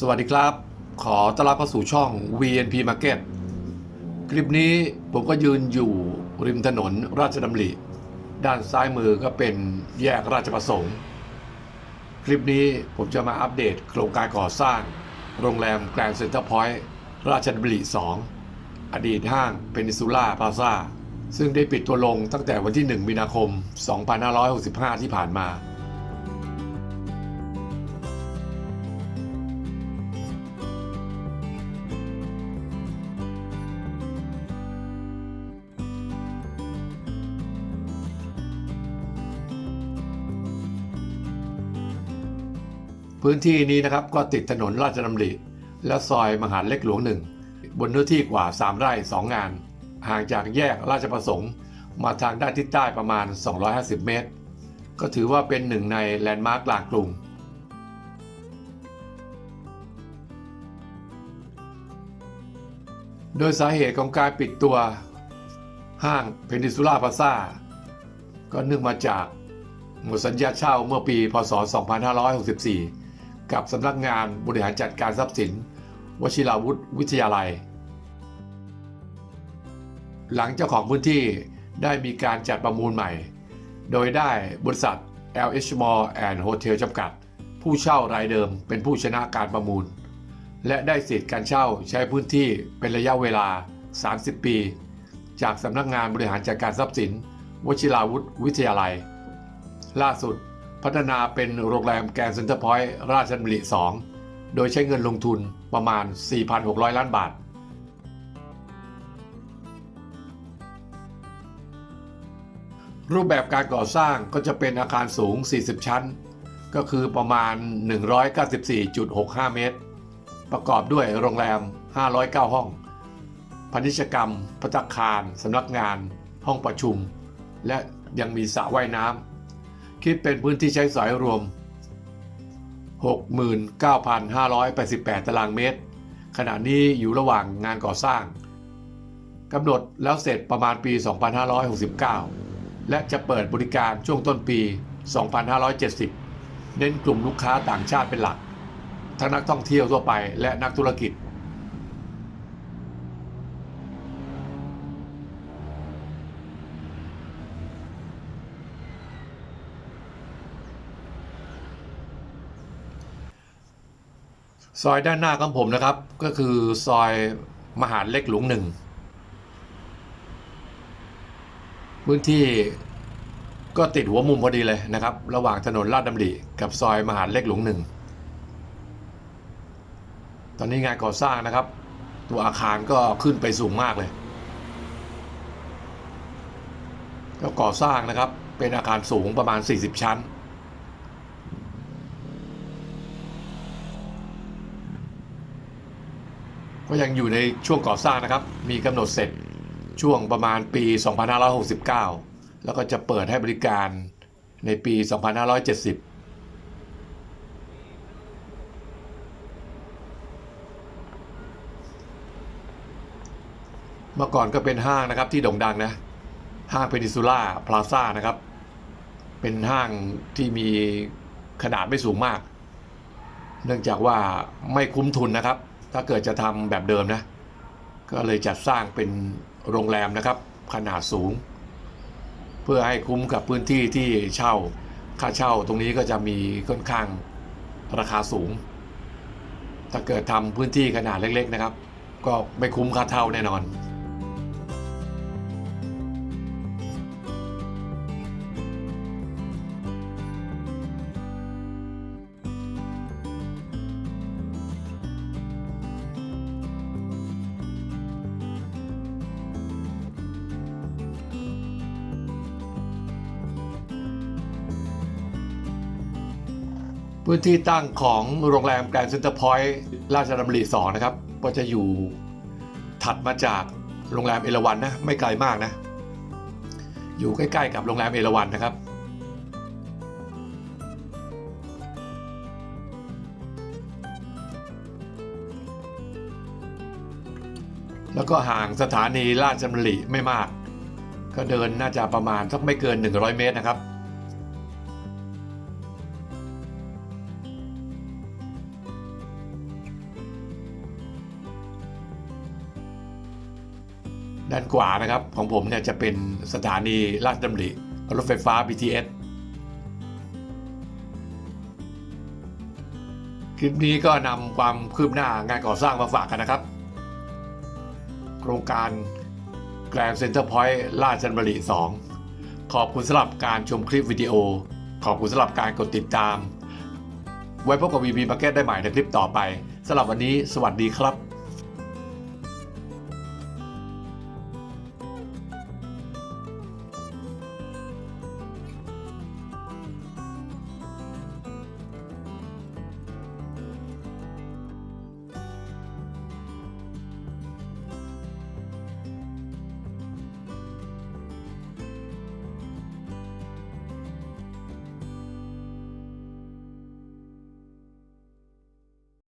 สวัสดีครับ ขอต้อนรับเข้าสู่ช่อง VNP Market คลิปนี้ผมก็ยืนอยู่ริมถนนราชดำริ ด้านซ้ายมือก็เป็นแยกราชประสงค์ คลิปนี้ผมจะมาอัปเดตโครงการก่อสร้าง โรงแรมแกรนด์เซ็นเตอร์พอยต์ราชดำริ 2 อดีตห้างเพนิซูล่าพลาซาซึ่งได้ปิดตัวลงตั้งแต่วันที่ 1 มีนาคม 2565 ที่ผ่านมา พื้นที่นี้นะครับก็ติดถนนราชดำริ และซอยมหาเล็กหลวงหนึ่ง บนเนื้อที่กว่า 3 ไร่ 2 งาน ห่างจากแยกราชประสงค์ มาทางด้านทิศใต้ประมาณ 250 เมตร ก็ถือว่าเป็นหนึ่งในแลนด์มาร์คกลางกรุงโดยสาเหตุของการปิดตัวห้างเพนิซูล่าพาซาก็เนื่องมาจากหมดสัญญาเช่าเมื่อปี พศ 2564 กับสำนักงานบริหารจัดการทรัพย์สิน วชิราวุธวิทยาลัย หลังเจ้าของพื้นที่ได้มีการจัดประมูลใหม่ โดยได้บริษัท LH Mall and Hotel จำกัด ผู้เช่ารายเดิมเป็นผู้ชนะการประมูล และได้สิทธิ์การเช่าใช้พื้นที่เป็นระยะเวลา 30 ปี จากสำนักงานบริหารจัดการทรัพย์สิน วชิราวุธวิทยาลัย ล่าสุด พัฒนาเป็นโรงแรมแกรนด์เซ็นเตอร์พอยต์ราชดำริ2โดยใช้เงินลงทุนประมาณ 4,600 ล้านบาท รูปแบบการก่อสร้างก็จะเป็นอาคารสูง 40 ชั้น ก็คือประมาณ 194.65 เมตร ประกอบด้วยโรงแรม 509 ห้องพาณิชกรรมพัตคาร สำนักงาน ห้องประชุม และยังมีสระว่ายน้ำ คิดเป็นพื้นที่ใช้สอยรวม 69,588 ตารางเมตร ขณะนี้อยู่ระหว่างงานก่อสร้างกำหนดแล้วเสร็จประมาณปี 2569 และจะเปิดบริการช่วงต้นปี 2570 เน้นกลุ่มลูกค้าต่างชาติเป็นหลัก ทั้งนักท่องเที่ยวทั่วไปและนักธุรกิจ ซอยด้านหน้าของผมนะครับ ก็คือซอยมหาดเล็กหลวงหนึ่งพื้นที่ก็ติดหัวมุมพอดีเลยนะครับ ระหว่างถนนลาดดำริกับซอยมหาดเล็กหลวงหนึ่ง ตอนนี้งานก่อสร้างนะครับ ตัวอาคารก็ขึ้นไปสูงมากเลย ก็ก่อสร้างนะครับเป็นอาคารสูงประมาณ 40 ชั้น ก็ยังอยู่ในช่วงก่อสร้างนะครับ มีกำหนดเสร็จช่วงประมาณปี 2569 แล้วก็จะเปิดให้บริการในปี 2570เมื่อก่อนก็เป็นห้างนะครับที่โด่งดังนะ ห้างเพนิซูล่าพลาซ่านะครับ เป็นห้างที่มีขนาดไม่สูงมาก เนื่องจากว่าไม่คุ้มทุนนะครับ ถ้าเกิดจะทำแบบเดิมนะ ก็เลยจัดสร้างเป็นโรงแรมนะครับ ขนาดสูง เพื่อให้คุ้มกับพื้นที่ที่เช่าค่าเช่าตรงนี้ก็จะมีค่อนข้างราคาสูง ถ้าเกิดทำพื้นที่ขนาดเล็กๆนะครับ ก็ไม่คุ้มค่าเช่าแน่นอน พื้นที่ตั้งของโรงแรมแกรนด์เซ็นเตอร์พอยต์ราชดำริ2นะครับ ก็จะอยู่ถัดมาจากโรงแรมเอราวันนะ ไม่ไกลมากนะ อยู่ใกล้ๆกับโรงแรมเอราวันนะครับ แล้วก็ห่างสถานีราชดำริไม่มาก ก็เดินน่าจะประมาณสักไม่เกิน 100 เมตรนะครับ ด้านขวานะครับของผมเนี่ยจะเป็นสถานีราชดำริรถไฟฟ้า BTS คลิปนี้ก็นำความคืบหน้างานก่อสร้างมาฝากกันนะครับ โครงการแกรนเซ็นเตอร์พอยต์ราชดำริ2ขอบคุณสำหรับการชมคลิปวิดีโอ ขอบคุณสำหรับการกดติดตาม ไว้พบกับ VP Market ได้ใหม่ในคลิปต่อไปสำหรับวันนี้สวัสดีครับ